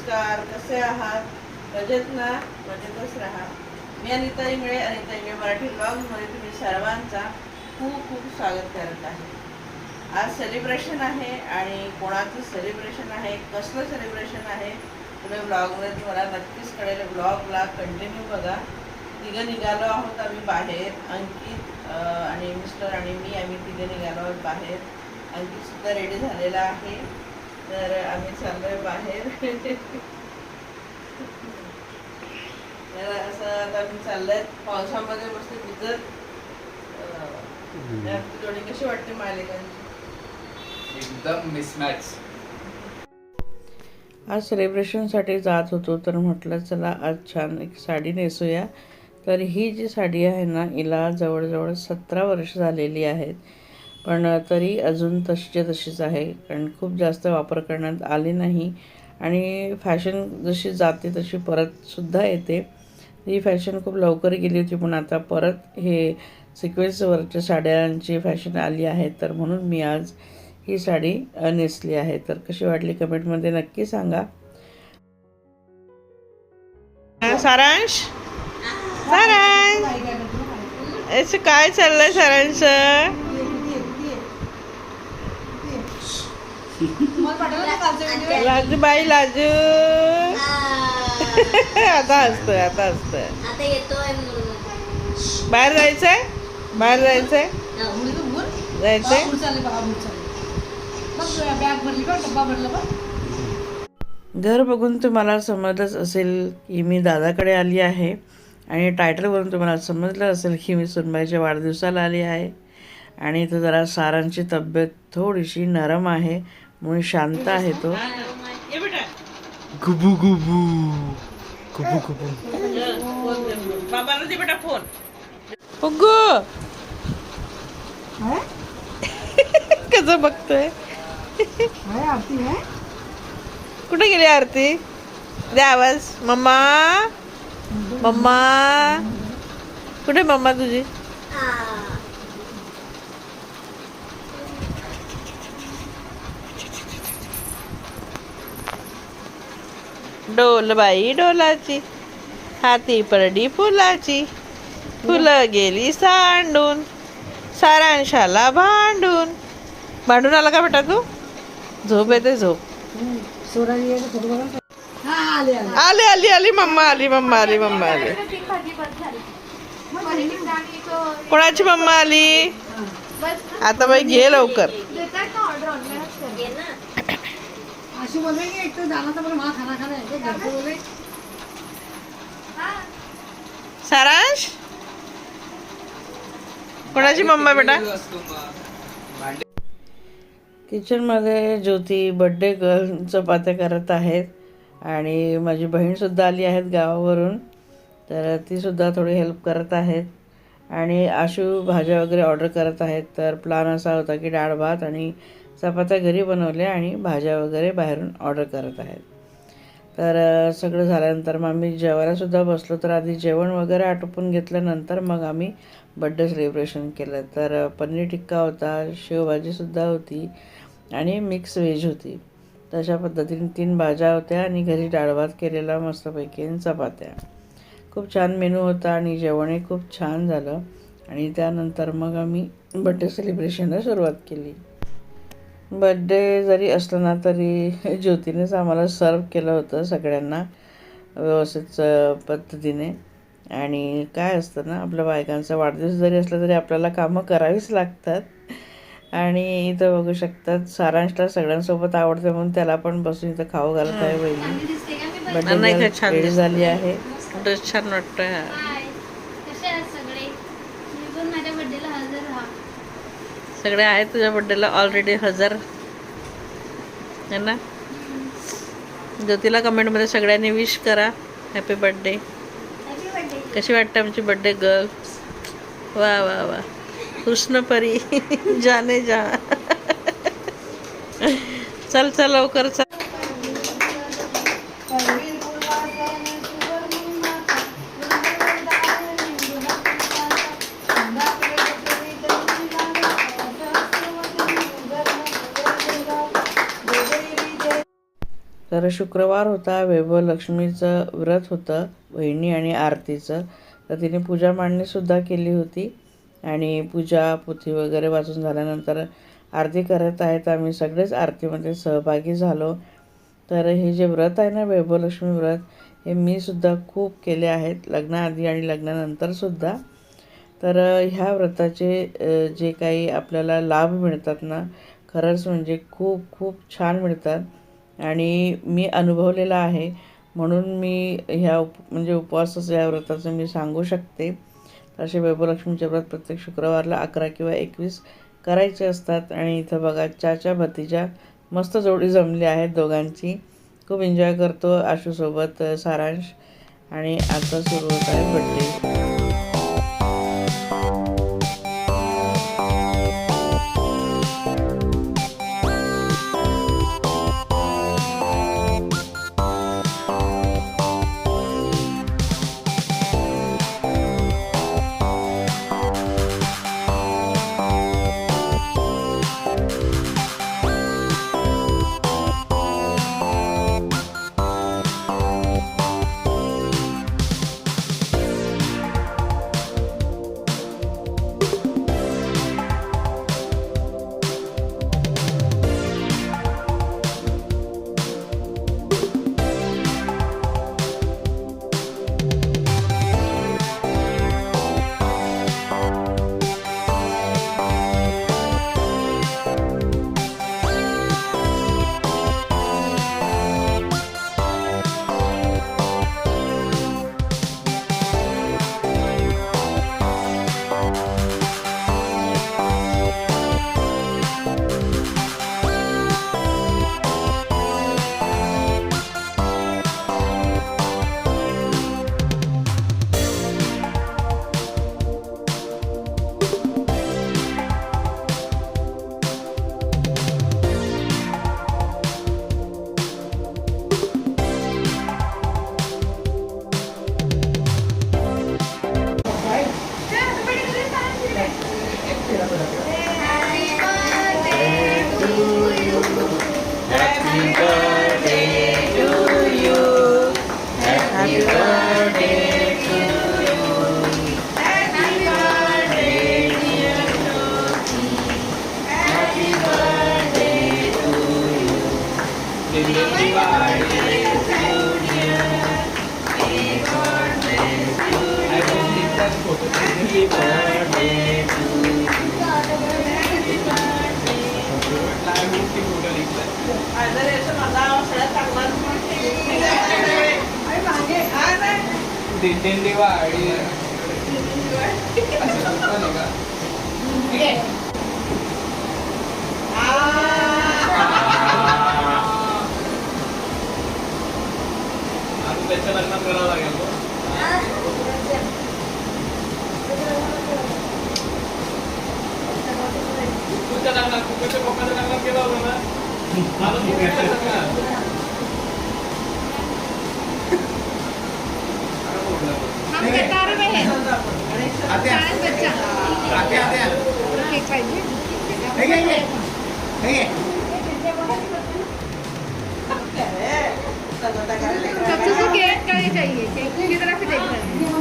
नमस्कार कसे आहात? मजेत ना? मजेतच राहा. मी अनिता इंगळे अनिता इंगळे मराठी ब्लॉगमध्ये तुम्ही सर्वांचा खूप खूप स्वागत करत आहे. आज सेलिब्रेशन आहे आणि कोणाचं सेलिब्रेशन आहे कसलं सेलिब्रेशन आहे तुम्ही ब्लॉगमध्ये तुम्हाला नक्कीच कळेल. ब्लॉगला कंटिन्यू बघा. तिघं निघालो आहोत आम्ही बाहेर. अंकित आणि मिस्टर आणि मी आम्ही तिघं निघालो आहोत बाहेर. अंकितसुद्धा रेडी झालेला आहे. तर आम्ही चाललोय बाहेर. तर असं आता आम्ही चाललोय. पावसामध्ये मस्त भिजत जोडी कशी वाटते मालिकांची? एकदम मिसमॅच आज सेलिब्रेशनसाठी जात होतो तर म्हटलं चला आज छान एक साडी नेसूया. तर ही जी साडी आहे ना हिला जवळजवळ सतरा वर्ष झालेली आहेत. पण तरी अजून तशीच्या तशीच आहे. कारण खूप जास्त वापर करण्यात आली नाही. आणि फॅशन जशी जाते तशी परतसुद्धा येते. ही फॅशन खूप लवकर गेली होती पण आता परत हे सिक्वेन्सवरच्या साड्यांची फॅशन आली आहे. तर म्हणून मी आज ही साडी नेसली आहे. तर कशी वाटली कमेंटमध्ये नक्की सांगा. सारांश? सारांश? याचं काय चाललंय सारांश? लाजू बाई लाजू. आता असतोय आता असतोय आता येतोय म्हणून बाहेर जायचंय? बाहेर जायचंय? जायचंय? घर बघून तुम्हाला समजलंच असेल की मी दादाकडे आली आहे आणि टायटलवरून तुम्हाला समजलं असेल की मी सुनबाईच्या वाढदिवसाला आली आहे. आणि तो जरा सारांची तब्येत थोडीशी नरम आहे. म्हणून शांत आहे तो. गुबू गुबू. गुबू गुबू. बाबाला दे बेटा फोन उग्गू कसं बघतोय कुठे गेली आरती? दे आवाज. मम्मा. मम्मा. कुठे मम्मा तुझी? डोलबाई डोलाची हाती परडी फुलाची. फुलं गेली सांडून सारांशाला भांडून. भांडून आला का बेटा तू? झोप येते झोप. आली आली आली मम्मा आली मम्मा आली मम्मा आली. कोणाची मम्मा आली? आता बाई घे लवकर. सारांश? कोणाची मम्मा बेटा? किचनमध्ये ज्योती बड्डे गर्ल चपात्या करत आहेत आणि माझी बहीणसुद्धा आली आहेत गावावरून. तर तीसुद्धा थोडी हेल्प करत आहेत. आणि आशू भाज्या वगैरे ऑर्डर करत आहेत. तर प्लॅन असा होता की डाळ भात आणि चपात्या घरी बनवल्या आणि भाज्या वगैरे बाहेरून ऑर्डर करत आहेत. तर सगळं झाल्यानंतर मग आम्ही जेवायलासुद्धा बसलो. तर आधी जेवण वगैरे आटोपून घेतल्यानंतर मग आम्ही बड्डे सेलिब्रेशन केलं. तर पनीर टिक्का होता शेवभाजीसुद्धा होती आणि मिक्स व्हेज होती. तशा पद्धतीने तीन भाज्या होत्या आणि घरी डाळभात केलेला मस्तपैकी चपात्या. खूप छान मेनू होता आणि जेवणही खूप छान झालं. आणि त्यानंतर मग आम्ही बड्डे सेलिब्रेशनला सुरुवात केली. बड्डे जरी असलं ना तरी ज्योतीनेच आम्हाला सर्व केलं होतं सगळ्यांना व्यवस्थित पद्धतीने. आणि काय असतं ना आपल्या बायकांचा वाढदिवस जरी असला तरी आपल्याला कामं करावीच लागतात. आणि इथं बघू शकतात सारांशला सगळ्यांसोबत आवडते म्हणून त्याला पण बसून इथं खाऊ घालत आहे बहिणी बड्डे झाली आहे. ड्रेस छान वाटतोय हाय कसे आहात सगळे मी पण माझ्या बर्थडेला हजर राहा सगळे आहेत तुझ्या बड्डेला ऑलरेडी हजर. है ना? ज्योतीला कमेंटमध्ये सगळ्यांनी विश करा. हॅपी बर्थडे कशी वाटते आमची बर्थडे गर्ल वा वा वा. कृष्णपरी जाने जा. चल चल लवकर चल. तर शुक्रवार होता वैभव लक्ष्मीचं व्रत होतं बहिणी आणि आरतीचं. तर तिने पूजा मांडणीसुद्धा केली होती. आणि पूजा पोथी वगैरे वाचून झाल्यानंतर आरती करत आहेत आम्ही. सगळेच आरतीमध्ये सहभागी झालो. तर हे जे व्रत आहे ना वैभवलक्ष्मी व्रत हे मी सुद्धा खूप केले आहेत. लग्नाआधी आणि लग्नानंतरसुद्धा तर ह्या व्रताचे जे काही आपल्याला लाभ मिळतात ना खरंच म्हणजे खूप खूप छान मिळतात. आणि मी अनुभवलेला आहे. म्हणून मी ह्या उप म्हणजे उपवासाचं या व्रताचं मी सांगू शकते. असे वैभवलक्ष्मीचे व्रत प्रत्येक शुक्रवारला अकरा किंवा एकवीस करायचे असतात. आणि इथं बघा चाचा भतीजा मस्त जोडी जमली आहेत दोघांची. खूप एन्जॉय करतो आशूसोबत सारांश. आणि आता सुरू होत आहे बड्डे त्याच्या लग्नात करावं लागेल तो. तुझ्या लग्नात तू तुझ्या पप्पाच्या लग्नात गेला होता ना आता तू तुझ्या लग्नात. अरे बोलला बोल. हम कतार में है पांच बच्चा केक पाहिजे सबसे तो केक का ही चाहिए केक की तरफ देख रहे हैं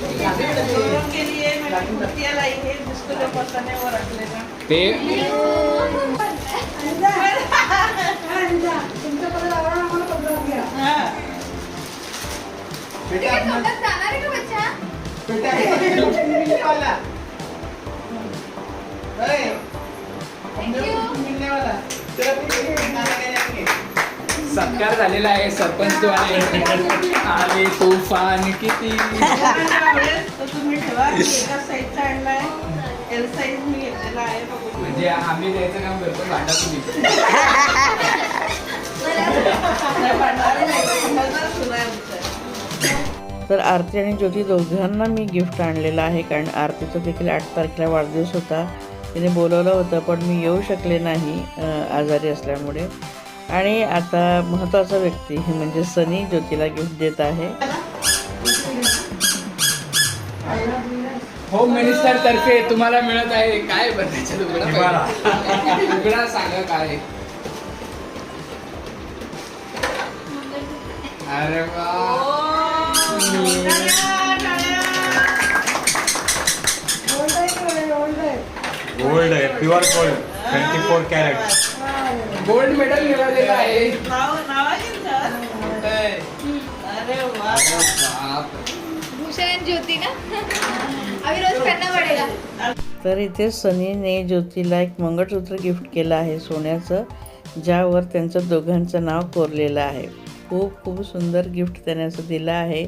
ते जाणार ते सत्कार झालेला आहे सरपंच द्वारे आले तुफान किती? तुम्ही ठेवा मी एका साईजचा आणलाय. एल साईज मी घेतलेला आहे बघू म्हणजे आम्ही द्यायचं काम करतो भांडा तुम्ही. तर आरती आणि ज्योती दोघांना मी गिफ्ट आणलेलं आहे कारण आरतीचा देखील आठ तारखेला वाढदिवस होता. तिने बोलवलं होतं पण मी येऊ शकले नाही आजारी असल्यामुळे. आणि आता महत्त्वाचा व्यक्ती म्हणजे सनी ज्योतीला गिफ्ट देत आहे. होम मिनिस्टर तर्फे तुम्हाला मिळत आहे. काय पाहिजे? लुगडा सांगा काय? अरे गोल्ड आहे pure gold twenty four carat gold medal मिळालेलं आहे? अरे वा. भूषण ज्योती ना? तर इथे सनीने ज्योतीला एक मंगळसूत्र गिफ्ट केलं आहे सोन्याचं ज्यावर त्यांचं दोघांचं नाव कोरलेलं आहे. खूप खूप सुंदर गिफ्ट त्याने असं दिलं आहे.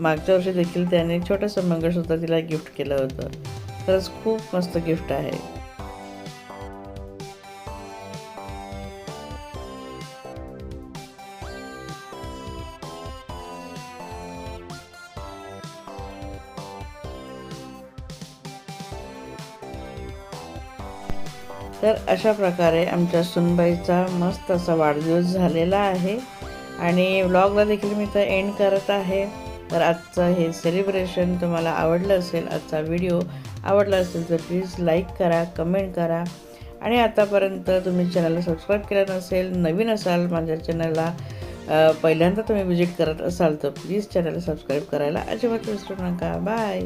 मागच्या वर्षी देखील त्याने छोटंसं मंगळसूत्र तिला गिफ्ट केलं होतं. खरंच खूप मस्त गिफ्ट आहे. तर अशा प्रकारे आमच्या सुनबाईचा मस्त असा वाढदिवस झालेला आहे. आणि व्लॉगला देखील मी तर एंड करत आहे. तर आजचं हे सेलिब्रेशन तुम्हाला आवडलं असेल आजचा व्हिडिओ आवडला असेल तर प्लीज लाईक करा कमेंट करा. आणि आतापर्यंत तुम्ही चॅनलला सबस्क्राईब केलं नसेल नवीन असाल माझ्या चॅनलला पहिल्यांदा तुम्ही विजिट करत असाल तर प्लीज चॅनलला सबस्क्राईब करायला अजिबात विसरू नका. बाय